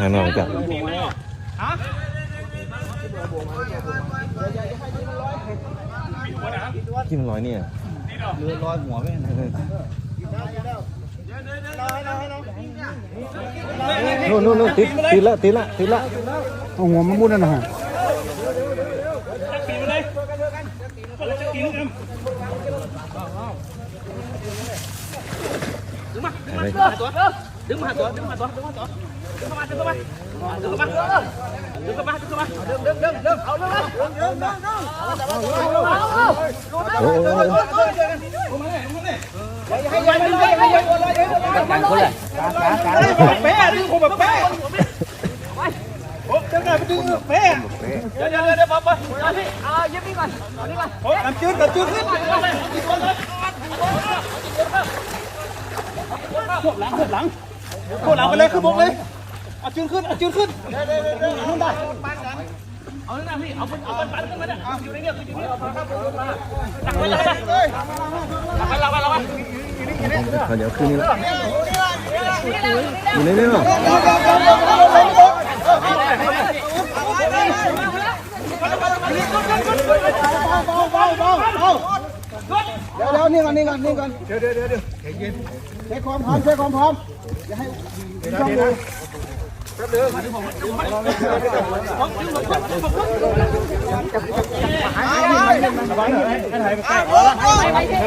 ทางนอกจ้ะที่มันร้อยเนี่ยเรือลอยหัวไม่เห็นนู่นนู่นนู่นติดติดละติดละติดละเอาหัวมันมุดนั่นนะฮะอะไร ดึงมาตัวดึงมาตัวดึงมาตัวดึงเข้ามาดึงเข้ามาดึงเข้ามาดึงเข้ามาดึงเข้ามาดึงดึงดึงดึงเอาดึงดึงดึงดึงโอ้โหเป๊ะดึงผมแบบเป๊ะโอ้จังไงไปดึงเป๊ะเดี๋ยวเดี๋ยวเดี๋ยเอาพี่เอายิ้มนี่ก่อนเอานี่ก่อนโอ้กำจืดกำจืดขึ้นพวกหลังพวกหลังพวกหลังไปเลยขึ้นบกเอาจืดขึ้นเอาจืดขึ้นนู่นได้เอาหน้าพี่เอาเอาปันขึ้นมาเนี่ยอยู่ในเนี่ยอยู่ในเนี่ยตักไปเลยตักไปเราไปเราไปเดี๋ยวคืนนี้ละอยู่ในนี้เนาะเดี๋ยวเดี๋ยวนี่ก่อนนี่ก่อนนี่ก่อนเดี๋ยวเดี๋ยวเดี๋ยวใจเย็นเช็คความพร้อมเช็คความพร้อมอย่าให้ช่องดู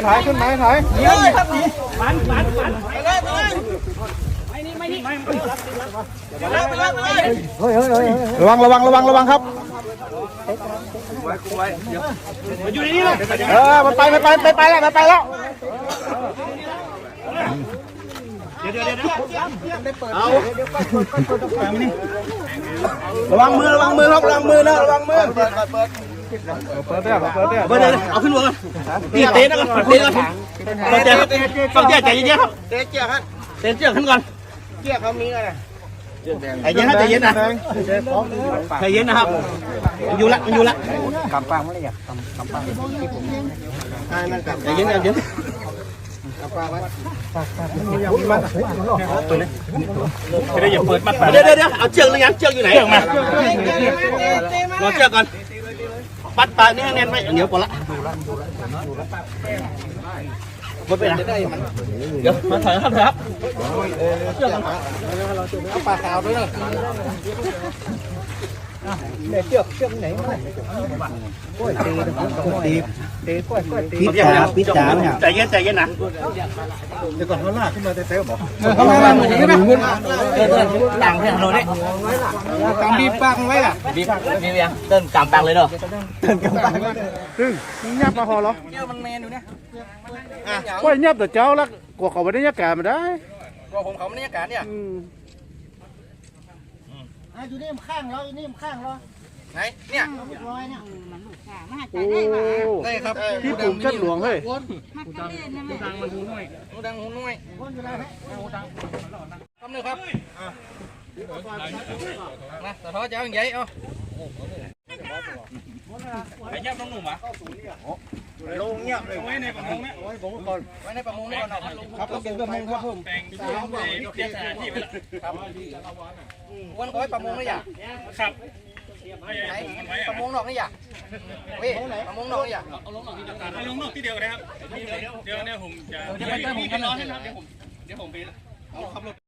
ถ่ายขึ้นไหมถ่ายปันปันปันเฮ้ยเฮ้ยเฮ้ยระวังระวังระวังระวังครับ มันอยู่ในนี้เลยเออมันไปมันไปไปไปแล้วมันไปแล้วเอาระวังมือระวังมือครับระวังมือนะระวังมือเปิดเปิดเปิดเปิดเปิดเปิดเบอร์เลยเอาขึ้นหัวกันตีเตะนะก่อนเตะก่อนฟังใจฟังใจใจเย็นๆครับเตะเจียครับเตะเชือกขึ้นก่อนเจียเขามีอะไรใจเย็นนะใจเย็นนะใจเย็นนะครับอยู่ละอยู่ละกำปังไม่ได้อยากกำกำปังที่ผมให้มันกำใจเย็นใจเย็นกำปังไว้เดี๋ยวอย่าเปิดมัดเดี๋ยวเดี๋ยวเอาเชือกหรือยังเชือกอยู่ไหนเชือกมารอเชือกก่อนปัดปากนี่ให้แน่นไว้เดี๋ยวก่อนละ หมดไปนะเดี๋ยวมาถอยครับถอยครับเชือกกันเอาปลาขาวด้วยนะ เดี๋ยวเชือกเชือกไหนมาโอ้ยตีตีตีกล้วยกล้วยตีปิดจ๋าปิดจ๋าเนี่ยใจเย็นใจเย็นนะเดี๋ยวก่อนเขาลากขึ้นมาเต้ๆบอกเขามาเหมือนกันเดินต่างเพื่อนถนนนี่กำบีบปังไว้ล่ะบีบบีบยังเดินกำปังเลยเด้อเดินกำปังซึ่งเงียบมาพอเหรอเจ้ามันแมนอยู่เนี่ยกล้วยเงียบแต่เจ้าแล้วกว่าเขาไม่ได้ยากาศมาได้ก็ผมเขาไม่ได้การเนี่ย อยู่นี่มันข้างเราอยู่นี่มันข้างเราไหนเนี่ยร้อยเนี่ยมันลูกค้ามาโอ้ได้ครับที่ปุ่มชัดหลวงเฮ้ยหักกันเล่นนะแม่ดังมันหูน้อยหูดังหูน้อยคนอยู่ไหนคำหนึ่งครับนะสะท้อเจ้าอย่างใหญ่เอา ไอ้ยับน้องหนุ่มอะลงเงียบเลยไว้ในประมงนะโอ้ยผมก่อนไว้ในประมงนี่ก่อนครับต้องเก็บเรื่องมึงครับผมแบ่งที่เตรียมสถานที่ไปแล้วครับวันก้อยประมงนี่อย่าครับไหนประมงนอกนี่อย่าเว้ยประมงนอกนี่อย่าเอาลงนอกที่เดียวกันนะครับเดี๋ยวเนี่ยผมจะเดี๋ยวไปเติมผมกันเลยเดี๋ยวผมเดี๋ยวผมไปเอาขับรถ